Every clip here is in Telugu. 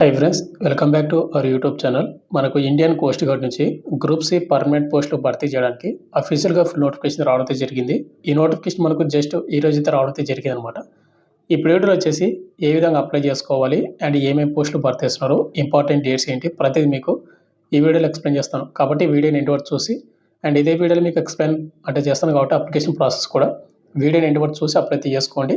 Hi friends welcome back to our YouTube channel మనకు ఇండియన్ కోస్ట్ గార్డ్ నుంచి గ్రూప్ సి పర్మనెంట్ పోస్టులు భర్తీ చేయడానికి అఫీషియల్గా నోటిఫికేషన్ రావడం జరిగింది. ఈ నోటిఫికేషన్ మనకు జస్ట్ ఈ రోజు అయితే రావడం జరిగింది అనమాట ఈ పీరియడ్లో వచ్చేసి ఏ విధంగా అప్లై చేసుకోవాలి అండ్ ఏమేమి పోస్టులు భర్తీ చేస్తున్నారు ఇంపార్టెంట్ డేట్స్ ఏంటి ప్రతిదీ మీకు ఈ వీడియోలో ఎక్స్ప్లెయిన్ చేస్తాను. కాబట్టి వీడియోని ఎంటి వరకు చూసి అండ్ ఇదే వీడియోలో మీకు ఎక్స్ప్లెయిన్ అంటే చేస్తాను కాబట్టి అప్లికేషన్ ప్రాసెస్ కూడా. వీడియోని ఎంటి వరకు చూసి అప్లై చేసుకోండి.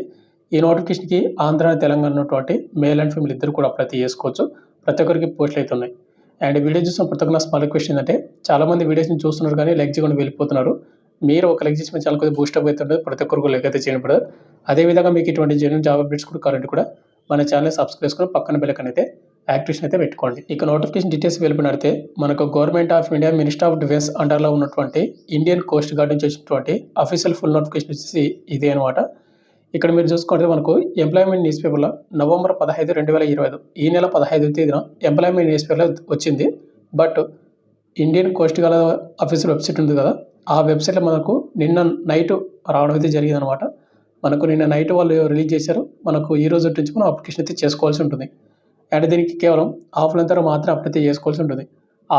ఈ నోటిఫికేషన్కి ఆంధ్ర తెలంగాణ ఉన్నటువంటి మేల్ అండ్ ఫీమేల్ ఇద్దరు కూడా అప్లై చేసుకోవచ్చు. ప్రతి ఒక్కరికి పోస్టులు అయితే ఉన్నాయి. అండ్ వీడియో చూసిన ప్రతి ఒక్క స్మాల్ క్వశ్చన్ ఏంటంటే చాలామంది వీడియోస్ని చూస్తున్నారు కానీ లైక్ చేయకుండా వెళ్ళిపోతున్నారు. మీరు ఒక లైక్ చేసి చాలా కొద్దిగా బూస్టప్ అవుతుంది ప్రతి ఒక్కరికి లైక్ అయితే చేయండి బ్రదర్ అదేవిధంగా మీకు ఇటువంటి జెన్యున్ జాబ్ అప్డేట్స్ కూడా కరెంట్ కూడా మన ఛానల్ సబ్స్క్రైబ్ చేసుకుని పక్కన బెల్లకన్ అయితే యాక్టివేషన్ అయితే పెట్టుకోండి. ఇక నోటిఫికేషన్ డీటెయిల్స్ వెళ్ళిపోయినైతే మనకు government of India minister of defence అండర్లో ఉన్నటువంటి ఇండియన్ కోస్ట్ గార్డ్ నుంచి వచ్చినటువంటి అఫీషియల్ ఫుల్ నోటిఫికేషన్ వచ్చేసి ఇదే అనమాట ఇక్కడ మీరు చూసుకుంటే మనకు ఎంప్లాయ్మెంట్ న్యూస్ పేపర్లో నవంబర్ పదహైదు రెండు వేల ఇరవై ఐదు ఈ నెల పదహైదు తేదీన ఎంప్లాయ్మెంట్ న్యూస్ పేపర్లో వచ్చింది. But Indian coast guard officer website ఉంది కదా ఆ వెబ్సైట్లో మనకు నిన్న నైట్ రావడం అయితే జరిగింది అనమాట మనకు నిన్న నైట్ వాళ్ళు రిలీజ్ చేశారు. మనకు ఈ రోజు నుంచి మనం అప్లికేషన్ అయితే చేసుకోవాల్సి ఉంటుంది. అండ్ దీనికి కేవలం ఆఫ్లైన్ ద్వారా మాత్రం అప్లై చేసుకోవాల్సి ఉంటుంది.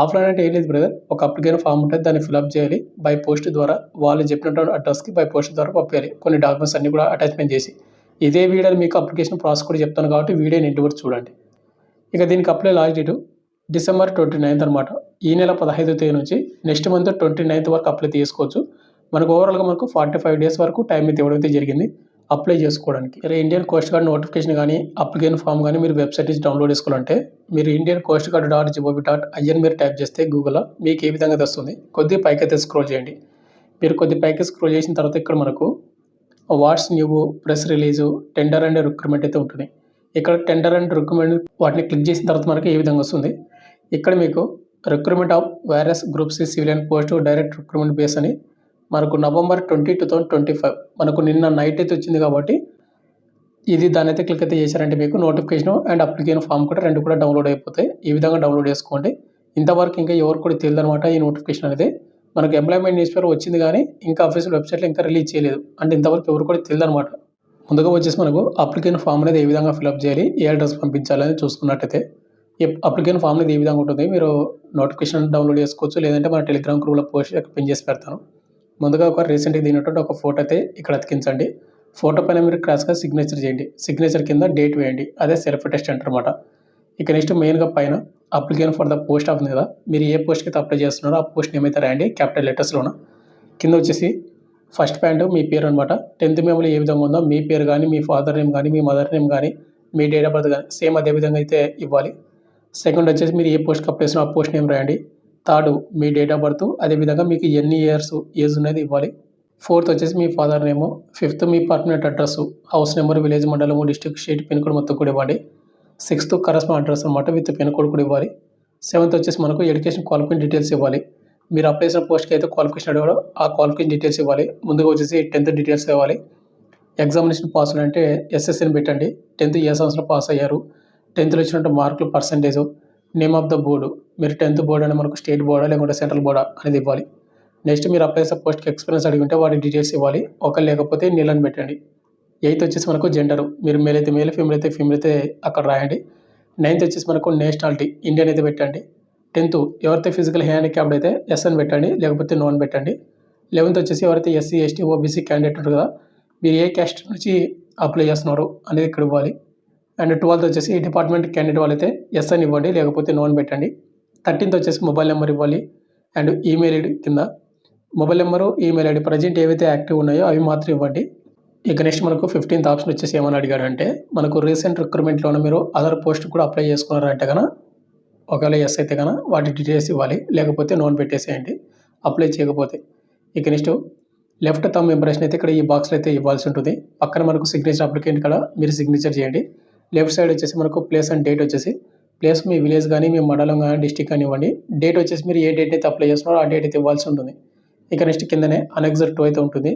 ఆఫ్లైన్ అంటే ఏం లేదు బ్రదర్. ఒక అప్లికేషన్ ఫామ్ ఉంటుంది దాన్ని ఫిల్అప్ చేయాలి. బై పోస్ట్ ద్వారా వాళ్ళు చెప్పినటువంటి అడ్రస్కి బై పోస్ట్ ద్వారా పంపించాలి కొన్ని డాక్యుమెంట్స్ అన్ని కూడా అటాచ్మెంట్ చేసి. ఇదే వీడియోని మీకు అప్లికేషన్ ప్రాసెస్ కూడా చెప్తాను కాబట్టి వీడియోని ఇంటి వరకు చూడండి. ఇక దీనికి apply last date December twenty ninth అనమాట ఈ నెల పదహైదో తేదీ నుంచి నెక్స్ట్ మంత్ ట్వంటీ నైన్త్ వరకు అప్లై చేసుకోవచ్చు మనకు ఓవరాల్గా మనకు ఫార్టీ ఫైవ్ డేస్ వరకు టైం అయితే ఇవ్వడం అయితే జరిగింది అప్లై చేసుకోవడానికి. మీరు ఇండియన్ కోస్ట్ గార్డ్ నోటిఫికేషన్ కానీ అప్లికేషన్ ఫామ్ కానీ మీరు వెబ్సైట్ నుంచి డౌన్లోడ్ చేసుకోవాలంటే మీరు Indian coast guard dot gov dot in మీరు టైప్ చేస్తే గూగుల్లో మీకు ఏ విధంగా వస్తుంది కొద్ది పైకి అయితే స్క్రోల్ చేయండి. మీరు కొద్ది పైకి స్క్రోల్ చేసిన తర్వాత ఇక్కడ మనకు what's new press release tender and recruitment అయితే ఉంటుంది. ఇక్కడ టెండర్ అండ్ రిక్రూట్మెంట్ వాటిని క్లిక్ చేసిన తర్వాత మనకి ఏ విధంగా వస్తుంది? ఇక్కడ మీకు recruitment of various groups civilian post direct recruitment base అని మనకు November twenty two thousand twenty five. మనకు నిన్న నైట్ అయితే వచ్చింది కాబట్టి ఇది దాని అయితే క్లిక్ అయితే చేశారంటే మీకు నోటిఫికేషన్ అండ్ అప్లికేషన్ ఫామ్ కూడా రెండు కూడా డౌన్లోడ్ అయిపోతాయి. ఈ విధంగా డౌన్లోడ్ చేసుకోండి. ఇంతవరకు ఇంకా ఎవరు కూడా తెలియదు అనమాట ఈ నోటిఫికేషన్ అనేది. మనకు ఎంప్లాయ్మెంట్ న్యూస్ పేపర్ వచ్చింది కానీ ఇంకా అఫీషియల్ వెబ్సైట్లో ఇంకా రిలీజ్ చేయలేదు. అంటే ఇంతవరకు ఎవరు కూడా తెలియదు అనమాట ముందుగా వచ్చేసి మనకు అప్లికేషన్ ఫామ్ అనేది ఏ విధంగా ఫిల్అప్ చేయాలి ఏ అడ్రస్ పంపించాలని చూసుకున్నట్టయితే. అప్లికేషన్ ఫామ్ అనేది ఏ విధంగా ఉంటుంది మీరు నోటిఫికేషన్ డౌన్లోడ్ చేసుకోవచ్చు లేదంటే మన టెలిగ్రామ్ గ్రూప్లో పోస్ట్ పిన్ చేసి పెడతాను. ముందుగా ఒక రీసెంట్గా దిగినటువంటి ఒక ఫోటో అయితే ఇక్కడ అతికించండి. ఫోటో పైన మీరు క్రాస్గా సిగ్నేచర్ చేయండి. సిగ్నేచర్ కింద డేట్ వేయండి. అదే సెల్ఫ్ టెస్ట్ అంటారు అనమాట ఇక నెక్స్ట్ మెయిన్గా పైన application for the post of కదా. మీరు ఏ పోస్ట్కి అయితే అప్లై చేస్తున్నారో ఆ పోస్ట్ నేమ్ అయితే రాయండి. క్యాపిటల్ లెటర్స్లోన కింద వచ్చేసి ఫస్ట్ పాయింట్ మీ పేరు అనమాట టెన్త్ మెమోలో ఏ విధంగా ఉందో మీ పేరు కానీ మీ ఫాదర్ నేమ్ కానీ మీ మదర్ నేమ్ కానీ మీ డేట్ ఆఫ్ బర్త్ కానీ సేమ్ అదే విధంగా అయితే ఇవ్వాలి. సెకండ్ వచ్చేసి మీరు ఏ పోస్ట్కి అప్లై చేసినా ఆ పోస్ట్ నేమ్ రాయండి. థర్డ్ మీ డేట్ ఆఫ్ బర్త్ అదేవిధంగా మీకు ఎన్ని ఇయర్స్ ఏజ్ అనేది ఇవ్వాలి. ఫోర్త్ వచ్చేసి మీ ఫాదర్ నేము ఫిఫ్త్ మీ permanent address house number village మండలము డిస్ట్రిక్ట్ స్టేట్ పిన్ కోడ్ మొత్తం కూడా ఇవ్వండి సిక్స్త్ కరస్పాండ్ అడ్రస్ అనమాట విత్ పిన్ కోడ్ కూడా ఇవ్వాలి. సెవెంత్ వచ్చేసి మనకు ఎడ్యుకేషన్ క్వాలిఫికేషన్ డీటెయిల్స్ ఇవ్వాలి. మీరు అప్లై చేసిన పోస్ట్కి అయితే క్వాలిఫికేషన్ అడిగారో ఆ క్వాలిఫికేషన్ డీటెయిల్స్ ఇవ్వాలి. ముందుగా వచ్చేసి టెన్త్ డీటెయిల్స్ ఇవ్వాలి ఎగ్జామినేషన్ పాస్ అంటే ఎస్ఎస్సిని పెట్టండి. టెన్త్ ఏ సంవత్సరం పాస్ అయ్యారు. టెన్త్లో వచ్చినట్టు మార్కులు percentage name of the board మీరు టెన్త్ బోర్డు అని మనకు స్టేట్ బోర్డా లేకుంటే సెంట్రల్ బోర్డా అనేది ఇవ్వాలి. నెక్స్ట్ మీరు అప్లై చేసే పోస్ట్కి ఎక్స్పీరియన్స్ అడిగి ఉంటే వాటి డీటెయిల్స్ ఇవ్వాలి. ఒకరు లేకపోతే నీళ్ళని పెట్టండి. ఎయిత్ వచ్చేసి మనకు జెండర్ మీరు మేల్ అయితే మేల్ ఫీమేల్ అయితే ఫీమేల్ అయితే అక్కడ రాయండి. నైన్త్ వచ్చేసి మనకు నేషనాలిటీ ఇండియన్ అయితే పెట్టండి. టెన్త్ ఎవరైతే ఫిజికల్ హ్యాండిక్యాప్డ్ అయితే ఎస్ అని పెట్టండి లేకపోతే నోన్ పెట్టండి. లెవెన్త్ వచ్చేసి ఎవరైతే ఎస్సీ ఎస్టీ ఓబీసీ క్యాండిడేట్ ఉంటారు కదా మీరు ఏ క్యాస్ట్ నుంచి అప్లై చేస్తున్నారు అనేది ఇక్కడ ఇవ్వాలి. అండ్ ట్వెల్త్ వచ్చేసి డిపార్ట్మెంట్ క్యాండిడేట్ వాళ్ళైతే ఎస్ అని ఇవ్వండి లేకపోతే నోన్ పెట్టండి. థర్టీన్త్ వచ్చేసి మొబైల్ నెంబర్ ఇవ్వాలి అండ్ ఈమెయిల్ ఐడి కింద. Mobile number email ID present ఏవైతే యాక్టివ్ ఉన్నాయో అవి మాత్రం ఇవ్వండి. ఇక నెక్స్ట్ మనకు ఫిఫ్టీన్త్ ఆప్షన్ వచ్చేసి ఏమని అడిగాడంటే మనకు రీసెంట్ రిక్రూట్మెంట్లోనే మీరు అదర్ పోస్ట్ కూడా అప్లై చేసుకున్నారంటే కనుక ఒకవేళ ఎస్ అయితే కనుక వాటి డీటెయిల్స్ ఇవ్వాలి లేకపోతే నోన్ పెట్టేసేయండి. అప్లై చేయకపోతే. ఇక నెక్స్ట్ లెఫ్ట్ తమ్ ఇంప్రెషన్ అయితే ఇక్కడ ఈ బాక్స్లో అయితే ఇవ్వాల్సి ఉంటుంది. పక్కన మనకు సిగ్నేచర్ అప్లికేట్ కూడా మీరు సిగ్నేచర్ చేయండి. లెఫ్ట్ సైడ్ వచ్చేసి మనకు ప్లేస్ అండ్ డేట్ వచ్చేసి. ప్లేస్ మీ విలేజ్ కానీ మీ మండలం కానీ డిస్టిక్ కానివ్వండి. డేట్ వచ్చేసి మీరు ఏ డేట్ అయితే అప్లై చేస్తున్నారో ఆ డేట్ అయితే ఇవ్వాల్సి ఉంటుంది. ఇక నెక్స్ట్ కిందనే అనెక్సర్ టూ అయితే ఉంటుంది.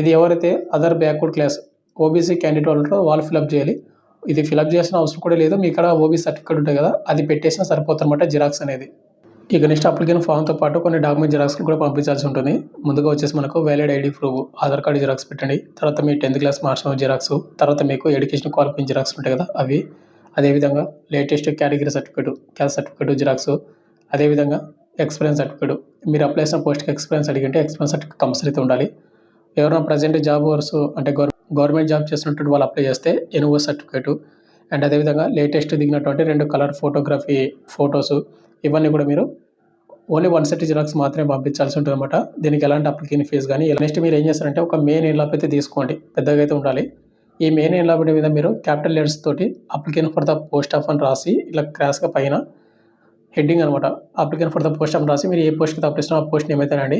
ఇది ఎవరైతే other backward class OBC candidate వాళ్ళు వాళ్ళు ఫిలప్ చేయాలి. ఇది ఫిలప్ చేసిన అవసరం కూడా లేదు. మీ ఇక్కడ ఓబీ సర్టిఫికేట్ ఉంటుంది కదా అది పెట్టేసినా సరిపోతుందన్నమాట జిరాక్స్ అనేది. ఇక నెక్స్ట్ అప్లికేషన్ ఫామ్తో పాటు కొన్ని డాక్యుమెంట్ జిరాక్స్లు కూడా పంపించాల్సి ఉంటుంది. ముందుగా వచ్చేసి మనకు valid ID proof Aadhaar card xerox పెట్టండి. తర్వాత మీ టెన్త్ క్లాస్ మార్క్స్ జిరాక్స్ తర్వాత మీకు ఎడ్యుకేషన్ క్వాలిఫికేషన్ జిరాక్స్ ఉంటాయి కదా అవి. అదేవిధంగా latest category certificate caste certificate xerox అదేవిధంగా ఎక్స్పీరియన్స్ సర్టిఫికేట్. మీరు అప్లై చేసిన పోస్ట్కి ఎక్స్పీరియన్స్ అడిగింటే ఎక్స్పీరియన్స్ సర్టిఫికేట్ కంపల్సరీ ఉండాలి. ఎవరైనా ప్రజెంట్ జాబ్ వర్స్ అంటే గవర్ గవర్నమెంట్ జాబ్ చేసినటువంటి వాళ్ళు అప్లై చేస్తే ఎన్ఓ సర్టిఫికేట్. అండ్ అదేవిధంగా లేటెస్ట్ దిగినటువంటి రెండు కలర్ ఫోటోగ్రఫీ ఫొటోస్ ఇవన్నీ కూడా మీరు ఓన్లీ వన్ సెట్ జిరాక్స్ మాత్రమే పంపించాల్సి ఉంటుంది అనమాట దీనికి ఎలాంటి అప్లికేషన్ ఫీజు కానీ నెక్స్ట్ మీరు ఏం చేస్తారంటే ఒక మెయిన్ ఎన్లాప్ అయితే తీసుకోండి. పెద్దగా అయితే ఉండాలి. ఈ మెయిన్ ఎన్లాప్ మీద మీరు క్యాపిటల్ లెటర్స్ తోటి application for the post of అని రాసి ఇలా క్రాస్గా పైన హెడ్డింగ్ అనమాట application for the post of రాసి మీరు ఏ పోస్ట్కి అప్లై చేసినా ఆ పోస్ట్ ఏమైతేనండి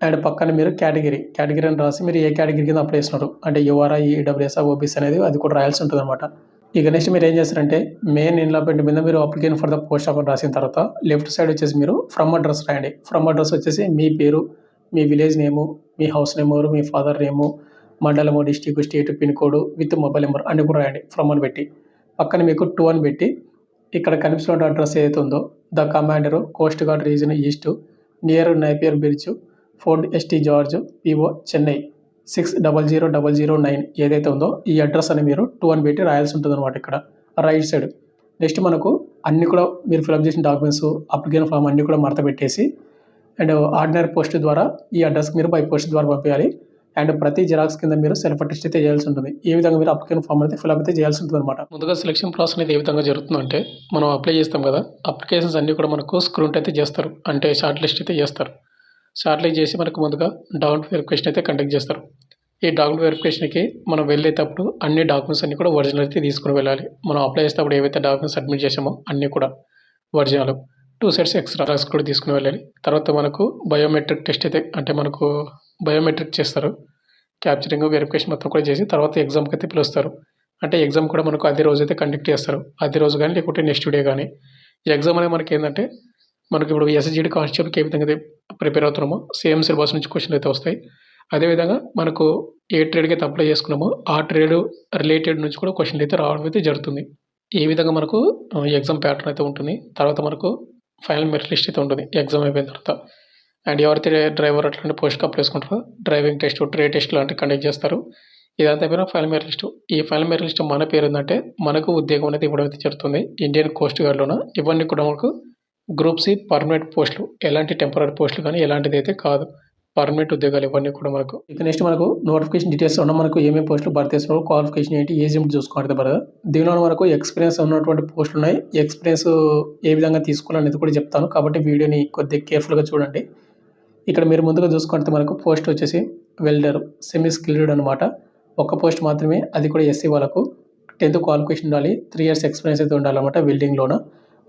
అండ్ పక్కన మీరు కేటగిరీ కేటగిరీ అని రాసి మీరు ఏ కేటగిరీ కింద అప్లై చేస్తున్నారు? అంటే యువరా ఈడబ్ల్యూఎస్ఆర్ ఓబీసీ అనేది అది కూడా రాయాల్సి ఉంటుంది అనమాట ఇక నెక్స్ట్ మీరు ఏం చేస్తారంటే మెయిన్ ఎన్లాప్మెంట్ మీద మీరు application for the post office రాసిన తర్వాత లెఫ్ట్ సైడ్ వచ్చేసి మీరు ఫ్రమ్ అడ్రస్ రాయండి. ఫ్రమ్ అడ్రస్ వచ్చేసి మీ పేరు మీ విలేజ్ నేము మీ హౌస్ నెంబరు మీ ఫాదర్ నేము మండలము district state pin code with mobile number అని కూడా రాయండి ఫ్రమ్ అని పెట్టి. పక్కన మీకు టూ అని పెట్టి ఇక్కడ కనిపిస్తున్న అడ్రస్ ఏదైతే ఉందో the commander coast guard region east near Napier bridge fort ST George PO Chennai six double zero double zero nine ఏదైతే ఉందో ఈ అడ్రస్ అని మీరు టూ అని పెట్టి రాయాల్సి ఉంటుంది అనమాట ఇక్కడ. రైట్ సైడ్ నెక్స్ట్ మనకు అన్ని కూడా మీరు ఫిలప్ చేసిన డాక్యుమెంట్స్ అప్లికేషన్ ఫామ్ అన్నీ కూడా మడత పెట్టేసి అండ్ ఆర్డినరీ పోస్ట్ ద్వారా ఈ అడ్రస్కి మీరు బై పోస్ట్ ద్వారా పంపించాలి అండ్ ప్రతి జిరాక్స్ కింద మీరు సెల్ఫ్ అటెస్ట్ అయితే చేయాల్సి ఉంటుంది. ఏ విధంగా మీరు అప్లికేషన్ ఫామ్ అయితే ఫిల్అప్ అయితే చేయాల్సి ఉంటుంది అనమాట ముందుగా సెలక్షన్ ప్రాసెస్ అనేది ఏ విధంగా జరుగుతుందంటే మనం అప్లై చేస్తాం కదా అప్లికేషన్స్ అన్నీ కూడా మనకు స్క్రూట్ అయితే చేస్తారు. అంటే షార్ట్ లిస్ట్ అయితే చేస్తారు. షార్ట్ చేసి మనకు ముందుగా డాక్యుమెంట్ వెరిఫికేషన్ అయితే కండక్ట్ చేస్తారు. ఈ డాక్యుమెంట్ వెరిఫికేషన్కి మనం వెళ్ళేటప్పుడు అన్ని డాక్యుమెంట్స్ అన్ని కూడా ఒరిజినల్ అయితే తీసుకుని వెళ్ళాలి. మనం అప్లై చేసేటప్పుడు ఏవైతే డాక్యుమెంట్స్ సబ్మిట్ చేసామో అన్నీ కూడా ఒరిజినల్. టూ సెట్స్ ఎక్స్ట్రా కూడా తీసుకుని వెళ్ళాలి. తర్వాత మనకు బయోమెట్రిక్ టెస్ట్ అయితే అంటే మనకు బయోమెట్రిక్ చేస్తారు. క్యాప్చరింగ్ వెరిఫికేషన్ మొత్తం కూడా చేసి తర్వాత ఎగ్జామ్కి అయితే పిలుస్తారు. అంటే ఎగ్జామ్ కూడా మనకు అదే రోజు అయితే కండక్ట్ చేస్తారు. అదే రోజు కానీ లేకుంటే నెక్స్ట్ డే కానీ. ఎగ్జామ్ అనేది మనకి ఏంటంటే మనకి ఇప్పుడు ఎస్ఎస్జిడి కానిస్టేబుల్కి ఏ విధంగా అయితే ప్రిపేర్ అవుతున్నామో సేమ్ సిలబస్ నుంచి క్వశ్చన్లు అయితే వస్తాయి. అదేవిధంగా మనకు ఏ ట్రేడ్కి అయితే అప్లై చేసుకున్నామో ఆ ట్రేడ్ రిలేటెడ్ నుంచి కూడా క్వశ్చన్లు అయితే రావడం అయితే జరుగుతుంది. ఈ విధంగా మనకు ఎగ్జామ్ ప్యాటర్న్ అయితే ఉంటుంది. తర్వాత మనకు ఫైనల్ మెరిట్ లిస్ట్ అయితే ఉంటుంది. ఎగ్జామ్ అయిపోయిన తర్వాత. అండ్ ఎవరైతే డ్రైవర్ అట్లాంటి పోస్ట్కి అప్లై చేసుకుంటారో డ్రైవింగ్ టెస్ట్ ట్రే టెస్ట్ లాంటివి కండక్ట్ చేస్తారు. ఇదంతా అయిపోయినా ఫైనల్ మెరిట్ లిస్ట్ ఈ ఫైనల్ మెరిట్ లిస్ట్ మన పేరు ఏంటంటే మనకు ఉద్యోగం అనేది ఇవ్వడం అయితే జరుగుతుంది. ఇండియన్ కోస్ట్ గార్డ్లోన ఇవన్నీ కూడా మనకు గ్రూప్ సి పర్మనెంట్ పోస్టులు ఎలాంటి టెంపరీ పోస్టులు కానీ ఎలాంటిది అయితే కాదు. పర్మనెంట్ ఉద్యోగాలు ఇవన్నీ కూడా మనకు. ఇక నెక్స్ట్ మనకు నోటిఫికేషన్ డీటెయిల్స్ ఉన్న మనకు ఏమేమి పోస్టులు భర్తీ చేస్తున్నారు క్వాలిఫికేషన్ ఏంటి ఏజ్ ఏమిటి చూసుకోవాలి బ్రదర్ దీనిలో మనకు ఎక్స్పీరియన్స్ ఉన్నటువంటి పోస్టులు ఉన్నాయి. ఎక్స్పీరియన్స్ ఏ విధంగా తీసుకోవాలనేది కూడా చెప్తాను. కాబట్టి వీడియోని కొద్దిగా కేర్ఫుల్గా చూడండి. ఇక్కడ మీరు ముందుగా చూసుకుంటే మనకు పోస్ట్ వచ్చేసి వెల్డర్ సెమీ స్కిల్డ్ అనమాట ఒక పోస్ట్ మాత్రమే అది కూడా ఎస్సీ వాళ్ళకు. టెన్త్ క్వాలిఫికేషన్ ఉండాలి. త్రీ ఇయర్స్ ఎక్స్పీరియన్స్ అయితే ఉండాలన్నమాట వెల్డింగ్లోన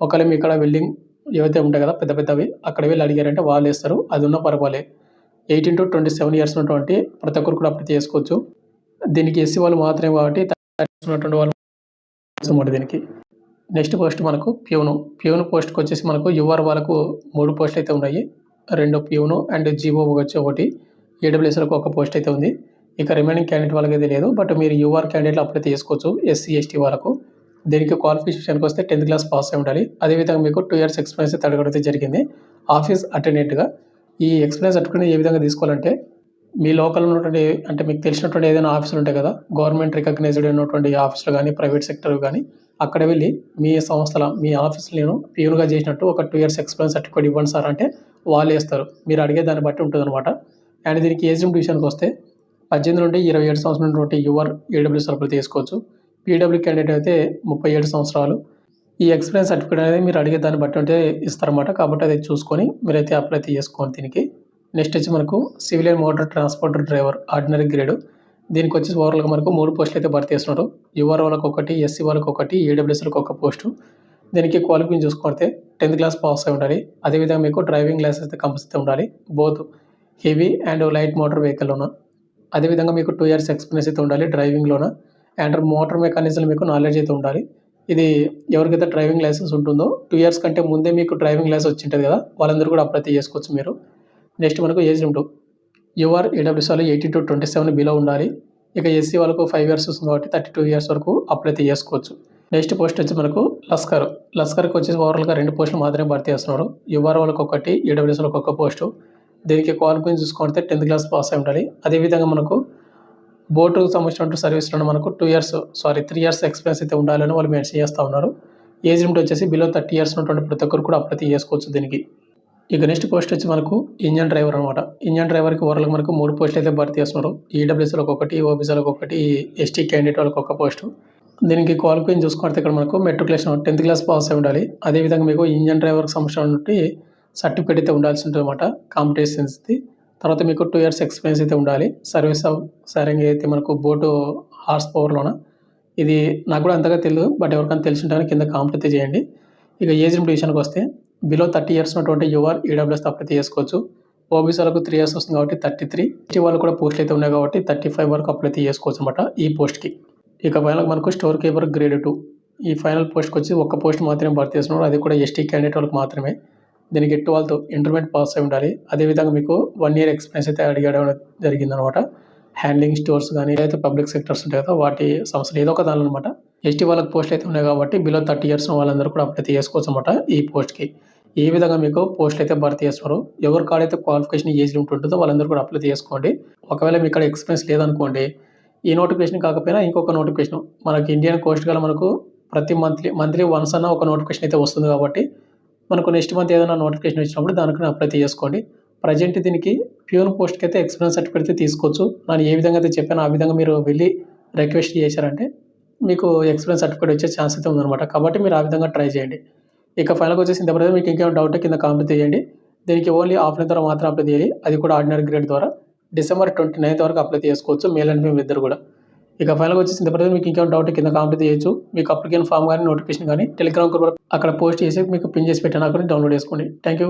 ఒకవేళ మీ ఇక్కడ వెల్డింగ్ ఏవైతే ఉంటాయి కదా పెద్ద పెద్దవి అక్కడ వెళ్ళి అడిగారంటే వాళ్ళు వేస్తారు. అది ఉన్న పర్వాలే. Eighteen to twenty seven years ఉన్నటువంటి ప్రతి ఒక్కరు కూడా అప్లై చేసుకోవచ్చు. దీనికి ఎస్సీ వాళ్ళు మాత్రమే కాబట్టి ఉన్నటువంటి వాళ్ళు అనమాట దీనికి. నెక్స్ట్ పోస్ట్ మనకు ప్యూను. ప్యూన్ పోస్ట్కి వచ్చేసి మనకు యువర్ వాళ్ళకు మూడు పోస్టులు అయితే ఉన్నాయి. రెండు ప్యూను అండ్ జీవో వచ్చి ఒకటి. ఏడబ్ల్యూఎస్లకు ఒక పోస్ట్ అయితే ఉంది. ఇక రిమైనింగ్ క్యాండిడేట్ వాళ్ళకి అయితే లేదు. బట్ మీరు యూఆర్ క్యాండిడేట్లు అప్లై చేసుకోవచ్చు ఎస్సీ ఎస్టీ వాళ్ళకు. దీనికి క్వాలిఫికేషన్కి వస్తే టెన్త్ క్లాస్ పాస్ అయి ఉండాలి. అదేవిధంగా మీకు టూ ఇయర్స్ ఎక్స్పీరియన్స్ అయితే అడగడం అయితే జరిగింది. ఆఫీస్ అటెండెంట్గా ఈ ఎక్స్పీరియన్స్ అట్టుకుని ఏ విధంగా తీసుకోవాలంటే మీ లోకల్ ఉన్నటువంటి అంటే మీకు తెలిసినటువంటి ఏదైనా ఆఫీసులు ఉంటాయి కదా గవర్నమెంట్ రికగ్నైజ్డ్ ఉన్నటువంటి ఆఫీసులు కానీ ప్రైవేట్ సెక్టర్ కానీ అక్కడ వెళ్ళి మీ సంస్థల మీ ఆఫీసులు నేను పీయూన్గా చేసినట్టు ఒక టూ ఇయర్స్ ఎక్స్పీరియన్స్ సర్టిఫికేట్ ఇవ్వండి సార్ అంటే వాళ్ళు వేస్తారు మీరు అడిగే దాన్ని బట్టి ఉంటుంది అనమాట అండ్ దీనికి ఏజ్ డివిజన్కి వస్తే పద్దెనిమిది నుండి ఇరవై ఏడు సంవత్సరం నుండి యువర్ ఏడబ్ల్యూ సరుకులు తీసుకోవచ్చు. పీడబ్ల్యూ క్యాండిడేట్ అయితే ముప్పై ఏడు సంవత్సరాలు. ఈ ఎక్స్పీరియన్స్ సర్టిఫికేట్ అనేది మీరు అడిగే దాన్ని బట్టి ఉంటే ఇస్తారన్నమాట. కాబట్టి అది చూసుకొని మీరైతే అప్లై అయితే చేసుకోండి దీనికి. నెక్స్ట్ వచ్చి మనకు civilian motor transport driver ordinary grade దీనికి వచ్చి ఓవరాల్గా మనకు మూడు పోస్టులు అయితే భర్తీ చేస్తున్నారు. యువర్ వాళ్ళకి ఒకటి ఎస్సీ వాళ్ళకి ఒకటి ఏడబ్ల్యూఎస్లకు ఒక పోస్టు దీనికి క్వాలిఫికేషన్ చూసుకుంటే టెన్త్ క్లాస్ పాస్ అయి ఉండాలి. అదేవిధంగా మీకు డ్రైవింగ్ లైసెన్స్ అయితే కంపల్సరీ ఉండాలి. Both heavy and light motor వెహికల్లోన అదేవిధంగా మీకు టూ ఇయర్స్ ఎక్స్పీరియన్స్ అయితే ఉండాలి డ్రైవింగ్లోన అండ్ మోటార్ మెకానిజం మీకు నాలెడ్జ్ అయితే ఉండాలి. ఇది ఎవరికైతే డ్రైవింగ్ లైసెన్స్ ఉంటుందో టూ ఇయర్స్ కంటే ముందే మీకు డ్రైవింగ్ లైసెన్స్ వచ్చింటుంది కదా వాళ్ళందరూ కూడా అప్లై చేసుకోవచ్చు మీరు. నెక్స్ట్ మనకు ఏజ్ లిమిట్ యువర్ ఏడబ్ల్యూస్ వాళ్ళు eighty to twenty seven below ఉండాలి. ఇక ఎస్సీ వాళ్ళకు ఫైవ్ ఇయర్స్ వస్తుంది కాబట్టి థర్టీ టూ ఇయర్స్ వరకు అప్లై చేసుకోవచ్చు. నెక్స్ట్ పోస్ట్ వచ్చి మనకు లస్కర్ లస్కర్కి వచ్చేసి ఓవరాల్గా రెండు పోస్టులు మాత్రమే భర్తీ చేస్తున్నారు. యువర్ వాళ్ళకి ఒకటి ఈడబ్ల్యూఎస్ వాళ్ళకి ఒక పోస్టు దీనికి క్వాలిఫికేషన్ చూసుకుంటే టెన్త్ క్లాస్ పాస్ అయి ఉండాలి. అదేవిధంగా మనకు బోటుకు సంబంధించిన సర్వీస్లో మనకు two years sorry three years experience అయితే ఉండాలని వాళ్ళు మెన్షన్ చేస్తూ ఉన్నారు. ఏజ్ లిమిట్ వచ్చేసి బిలో థర్టీ ఇయర్స్ ఉన్నటువంటి ప్రతి ఒక్కరు కూడా అప్లై చేసుకోవచ్చు దీనికి. ఇక నెక్స్ట్ పోస్ట్ వచ్చి మనకు ఇంజన్ డ్రైవర్ అనమాట ఇంజన్ డ్రైవర్కి ఓవరాల్గా మనకు మూడు పోస్టులు అయితే భర్తీ చేస్తున్నారు. ఈడబ్ల్యూసీలకు ఒకటి ఓబీసీలకు ఒకటి ఎస్టీ క్యాండిడేట్ వాళ్ళకి ఒక పోస్టు దీనికి క్వాలిఫికేషన్ చూసుకుంటే ఇక్కడ మనకు మెట్రికులేషన్ టెన్త్ క్లాస్ పాస్ అయి ఉండాలి. అదేవిధంగా మీకు ఇంజన్ డ్రైవర్కి సంబంధించిన సర్టిఫికేట్ అయితే ఉండాల్సి ఉంటుంది అనమాట కాంపిటీషన్స్ది తర్వాత మీకు టూ ఇయర్స్ ఎక్స్పీరియన్స్ అయితే ఉండాలి. సర్వీస్ సరింగ్ అయితే మనకు బోటు హార్స్ పవర్లోన ఇది నాకు కూడా అంతగా తెలియదు బట్ ఎవరికైనా తెలిసి ఉంటే కింద కామెంట్ అయితే చేయండి. ఇక ఏజ్ లిమిట్ వస్తే బిలో థర్టీ ఇయర్స్ ఉన్నటువంటి యువర్ ఈడబ్ల్యూఎస్ అప్లై చేసుకోవచ్చు. ఓబీసీ వాళ్ళకు త్రీ ఇయర్స్ వస్తుంది కాబట్టి థర్టీ త్రీ ఎస్టీ వాళ్ళు కూడా పోస్టులు అయితే ఉన్నాయి కాబట్టి థర్టీ ఫైవ్ వరకు అప్లై చేసుకోవచ్చు అనమాట ఈ పోస్ట్కి ఇక ఫైనల్ మనకు స్టోర్ కీపర్ గ్రేడ్ టూ ఈ ఫైనల్ పోస్ట్కి వచ్చి ఒక్క పోస్ట్ మాత్రమే భర్తీ చేస్తున్నారు. అది కూడా ఎస్టీ క్యాండిడేట్ వాళ్ళకి మాత్రమే. దీనికి ఎట్టు వాళ్ళతో ఇంటర్మీడియట్ పాస్ అయి ఉండాలి. అదేవిధంగా మీకు వన్ ఇయర్ ఎక్స్పీరియన్స్ అయితే అడిగడం జరిగిందనమాట. హ్యాండ్లింగ్ స్టోర్స్ కానీ అయితే పబ్లిక్ సెక్టర్స్ ఉంటాయి కదా వాటి సంస్థలు ఏదో ఒక దానిలో అనమాట ఎస్టీ వాళ్ళకి పోస్టులు అయితే ఉన్నాయి కాబట్టి బిలో థర్టీ ఇయర్స్ వాళ్ళందరూ కూడా అప్లై చేసుకోవచ్చు అనమాట ఈ పోస్ట్కి ఏ విధంగా మీకు పోస్టులు అయితే భర్తీ చేస్తారు ఎవరి కాడైతే క్వాలిఫికేషన్ ఏజ్ ఉంటుంటుందో ఉంటుందో వాళ్ళందరూ కూడా అప్లై చేసుకోండి. ఒకవేళ మీ ఇక్కడ ఎక్స్పీరియన్స్ లేదనుకోండి ఈ నోటిఫికేషన్ కాకపోయినా ఇంకొక నోటిఫికేషన్ మనకి ఇండియన్ కోస్ట్ గల మనకు ప్రతి మంత్లీ మంత్లీ వన్స్ అన్న ఒక నోటిఫికేషన్ అయితే వస్తుంది కాబట్టి మనకు నెక్స్ట్ మంత్ ఏదైనా నోటిఫికేషన్ వచ్చినప్పుడు దానికి అప్లై చేసుకోండి. ప్రజెంట్ దీనికి ప్యూర్ పోస్ట్కి అయితే ఎక్స్పీరియన్స్ సర్టిఫికేట్ అయితే తీసుకోవచ్చు. నేను ఏ విధంగా అయితే చెప్పానో ఆ విధంగా మీరు వెళ్ళి రిక్వెస్ట్ చేశారంటే మీకు ఎక్స్పీరియన్స్ సర్టిఫికేట్ వచ్చే ఛాన్స్ అయితే ఉందన్నమాట. కాబట్టి మీరు ఆ విధంగా ట్రై చేయండి. ఇక ఫైనల్గా వచ్చేసి ఇంత మీకు ఇంకేమైనా డౌట్ కింద కామెంట్ చేయండి. దీనికి ఓన్లీ ఆఫ్లైన్ ద్వారా మాత్రం అప్లై చేయాలి. అది కూడా ఆర్డినరీ గ్రేడ్ ద్వారా. డిసెంబర్ ట్వంటీ నైన్త్ వరకు అప్లై చేసుకోవచ్చు. మేల్ అండ్ మేము ఇద్దరు కూడా. ఇక ఫైనల్గా వచ్చేసి ఇంత మీకు ఇంకేమైనా డౌట్ కింద కామెంట్ చేయొచ్చు. మీకు అప్లికేషన్ ఫామ్ కానీ నోటిఫికేషన్ కానీ టెలిగ్రామ్ గ్రూప్ అక్కడ పోస్ట్ చేసి మీకు పిన్ చేసి పెట్టాను అక్కడ డౌన్లోడ్ చేసుకోండి. Thank you